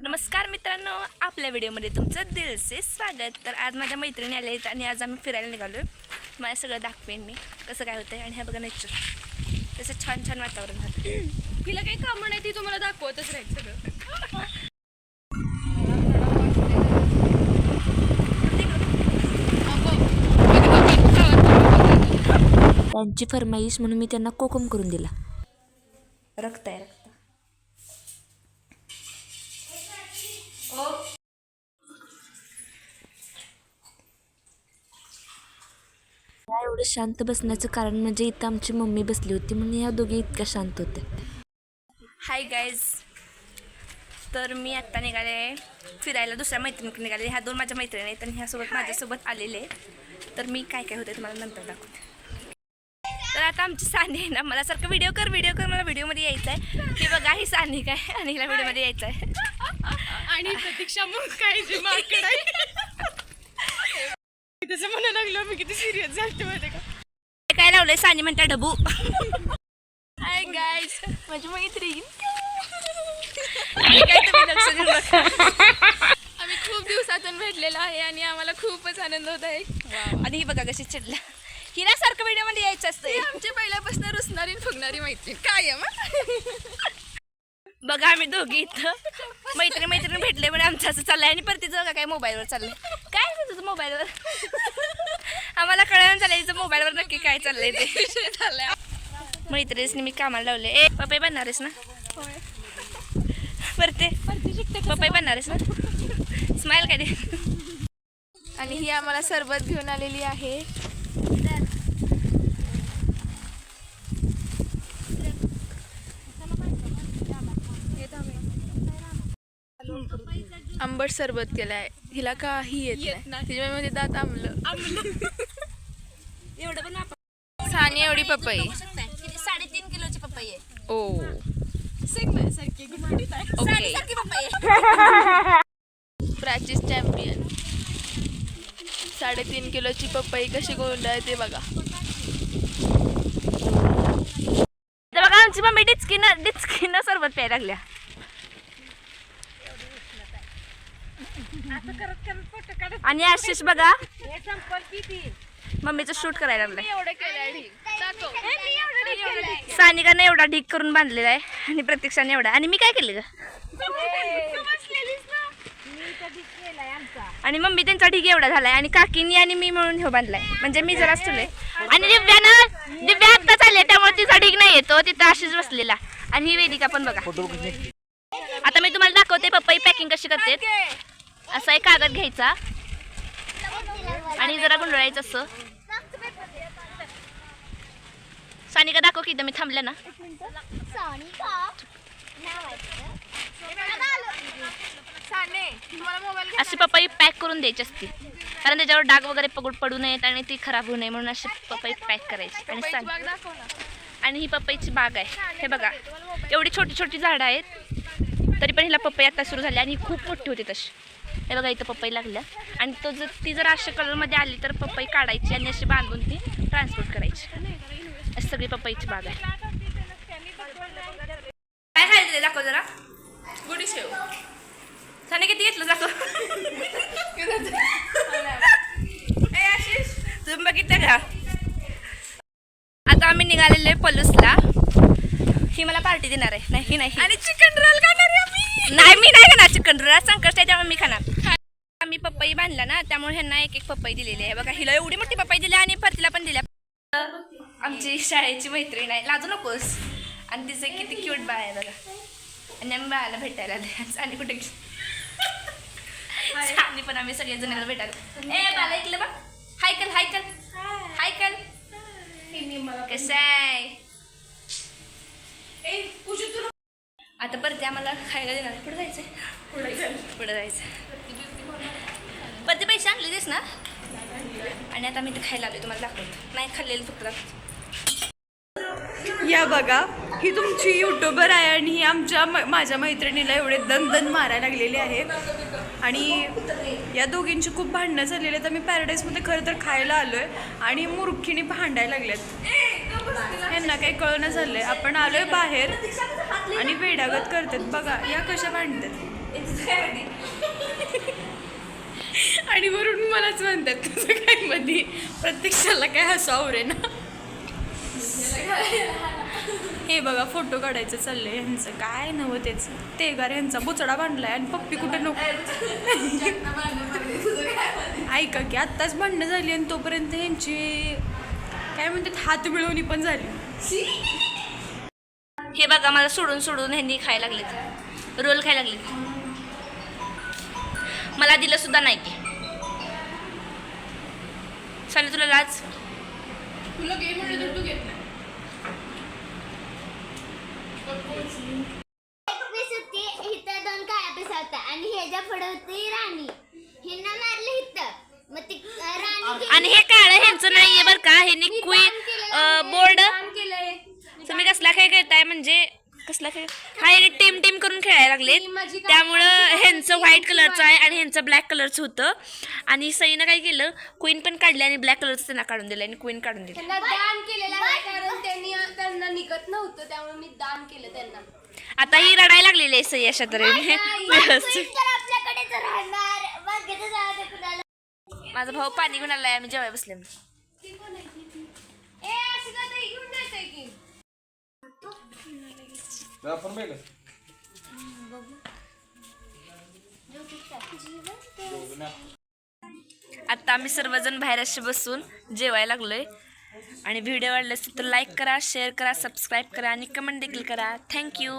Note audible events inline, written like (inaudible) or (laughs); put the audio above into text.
नमस्कार मित्रांनो आपल्या व्हिडिओमध्ये तुमचं दिलसे स्वागत. तर आज माझ्या मैत्रिणी आल्या आहेत आणि आज आम्ही फिरायला निघालो आहे मला सगळं दाखवेन मी कसं काय होतं आणि हे बघा नेचर तसं छान छान वातावरण झालं तिला (clears throat) काही कामं नाही ती तुम्हाला दाखवतच राहील सगळं. त्यांची फरमाईश म्हणून मी त्यांना कोकम करून दिला. रक्त आहे. या एवढं शांत बसण्याचं कारण म्हणजे इथं आमची मम्मी बसली होती म्हणून या दोघी इतक्या शांत होत्या. हाय गाईज तर मी आत्ता निघाले फिरायला दुसऱ्या मैत्रिणीकडे निघाले. ह्या दोन माझ्या मैत्रिणी आहेत आणि ह्यासोबत माझ्यासोबत आलेले तर मी काय काय होते तुम्हाला नंतर दाखवते. तर आता आमची सानी आहे ना मला सारखं व्हिडिओ कर व्हिडिओ कर मला व्हिडिओमध्ये यायचं आहे ही बघा ही सानी काय आणि हिला व्हिडिओमध्ये यायचं आहे (laughs) आणि प्रतीक्षा मग काय जी मार्केट आहे तसं म्हणायला लागलं मी किती सिरियस झालते माहिती का काय लावलंय सानी म्हणता ढबू हाय गाईज माझी मैत्रीण. काय तुम्ही लक्ष. आम्ही खूप दिवसातून भेटलेलो आहे आणि आम्हाला खूपच आनंद होत आहे. आणि ही बघा कशी चिडला हिला सारखं व्हिडिओमध्ये यायचं असतं. ती आमची पहिल्यापासून रुसणारी फुगणारी मैत्रीण. कायम. बघा आम्ही दोघी इथं. मैत्रिणी मैत्रिणी भेटले पण आमचं असं चाललंय आणि परत तिचं बघा काय मोबाईलवर चाललंय. काय तुझं मोबाईलवर आम्हाला कळलं चाललंय तिचं मोबाईलवर नक्की काय चाललंय ते. विषय मी कामाला लावले. ए पपई बनणार आहेस ना? बरं ते पपई बनणार आहेस ना? स्माईल काय दे? आणि ही आम्हाला सरबत घेऊन आलेली आहे. आंबट सरबत केलाय. हिला काही येत नाही. तिच्यामध्ये दात आंबलं एवढं पण सानी एवढी पपई. किती? साडेतीन किलोची पपई आहे. ओ. ओके. साडेसारखी पपई आहे. प्राचीस चॅम्पियन. साडेतीन किलोची पपई कशी गोंडाळते बघा. तर बघा आमची मम्मी डिचकीनं डिचकीनं सरबत प्यायला लागल्या. आणि आशिष बघा. मम्मीचं शूट करायला लागलाय. एवढं केलंय दाखव. सानिकाने एवढा ढीक करून बांधलेला आहे आणि प्रत्यक्षाने एवढा. आणि मी काय केलं ग? आणि मम्मी त्यांचा ढीक एवढा झालाय आणि काकीनी आणि मी म्हणून हे बांधलाय. म्हणजे मी जरा ठेवलंय आणि दिव्यानं दिव्या आत्ता चालले त्यामुळे तिचा ढीक नाही येतो तिथं अशीच बसलेला. आणि ही वेदिका पण बघा. आता मी तुम्हाला दाखवते पपई पॅकिंग कशी करते असा एक कागद घ्यायचा. आणि जरा गुंडळायचं असं. सानिका दाखव की मी थांबले ना. अशी पपई पॅक करून द्यायची असते. कारण त्याच्यावर डाग वगैरे पगड पडू नयेत आणि ती खराब होऊ नये म्हणून अशी पपई पॅक करायची. आणि आणि ही पपईची बाग आहे. हे बघा. एवढी छोटी छोटी झाडं आहेत तरी पण हिला पपई आता सुरू झाली आणि ही खूप मोठी होती तशी. हे बघा इथं पपई लागल्या. आणि तो जर ती जर अशा कलरमध्ये आली तर पपई काढायची आणि अशी बांधून ती ट्रान्सपोर्ट करायची. अशी सगळी पपईची बाग आहे. काय खायचं ते दाखव जरा. गुडी शेव. त्याने किती घेतलं जातो तुम्ही बघितलं का? आता आम्ही निघालेले पलूसला. ही मला पार्टी देणार आहे. नाही नाही. आणि चिकन रोल खाणार आहे आम्ही नाही मी नाही रोल संकष्ट आहे त्यामुळे मी खाणार. आम्ही पपई बांधला ना त्यामुळे ह्यांना एक एक पपई दिलेली आहे. बघा हिला एवढी मोठी पपई दिली आणि परतीला पण दिल्या. आमची शाळेची मैत्रीण आहे. लाजू नकोस. आणि तिचं किती क्यूट बाळ आहे बघा. आणि आम्ही बाळाला भेटायला आले आणि कुठे? आणि पण आम्ही सगळे जणांना भेटायला ए बाला ऐकलं बा हाय कल हाय कल हाय कल कसं आहे? आता परत आम्हाला खायला देणार. आहे. पुढे जायचंय. पुढे जायचं. परत पैसे आणलेच ना? आणि आता मी ते खायला आलोय तुम्हाला दाखवतो. नाही खाल्लेलं फक्त या बघा ही तुमची युट्यूबर आहे आणि ही आमच्या म- माझ्या मैत्रिणीला एवढे दन दन मारायला लागलेले आहे. आणि या दोघींची खूप भांडणं झालेली आहेत. आम्ही पॅराडाईजमध्ये खरं तर खायला आलोय आणि मुरखीने भांडायला लागल्यात यांना काही कळणं झालंय. आपण आलोय बाहेर आणि वेडागत करतात. बघा या कशा भांडतात. आणि वरून मलाच म्हणतात तुझं काय मध्ये प्रत्यक्षाला काय हसावर आवरे ना? हे बघा फोटो काढायचं चाललंय ह्यांचं. काय नवं तेच ते गार ह्यांचा बुचडा बांधलाय आणि पप्पी कुठे नको. ऐका की आत्ताच भांडणं झाली आणि तोपर्यंत ह्यांची काय म्हणतात? हात मिळवणी पण झाली. हे बघा मला सोडून सोडून ह्यांनी खायला लागलेत. रोल खायला लागलेत. मला दिलं सुद्धा नाही की चालेल तुला लाज? तुला गेम म्हणलं तर तू घेत नाही. आणि ह्याच्या पुढे होती राणी हिनं मारलं इथं मग ती अं, राणी गेली. आणि हे ह्यांचं नाहीये बरं का. ह्यांनी क्वीन बोर्ड. तुम्ही कसला खेळ खेळताय म्हणजे? कसला खेळ? हा हे टीम टीम करून खेळायला लागलेत. त्यामुळं ह्यांचं व्हाईट कलरचं आहे आणि ह्यांचं ब्लॅक कलरचं होतं. आणि सईनं काय केलं? क्वीन पण काढली आणि ब्लॅक कलरचं त्यांना काढून दिलं आणि क्वीन काढून दिली. त्यांना दान केलेलं आहे कारण त्यांनी त्यांना निघत नव्हतं. त्यामुळे मी दान केलं त्यांना. आता ही रडायला लागलेली आहे सई अशा तऱ्हेने. (laughs) माझा भाऊ पाणी घेऊन आलाय आम्ही जेवाय बसले आपण आता आम्ही सर्वजण बाहेर असे बसून जेवायला लागलोय. आणि व्हिडिओ आवडले असेल तर लाईक करा शेअर करा सबस्क्राईब करा आणि कमेंट देखील करा. थँक्यू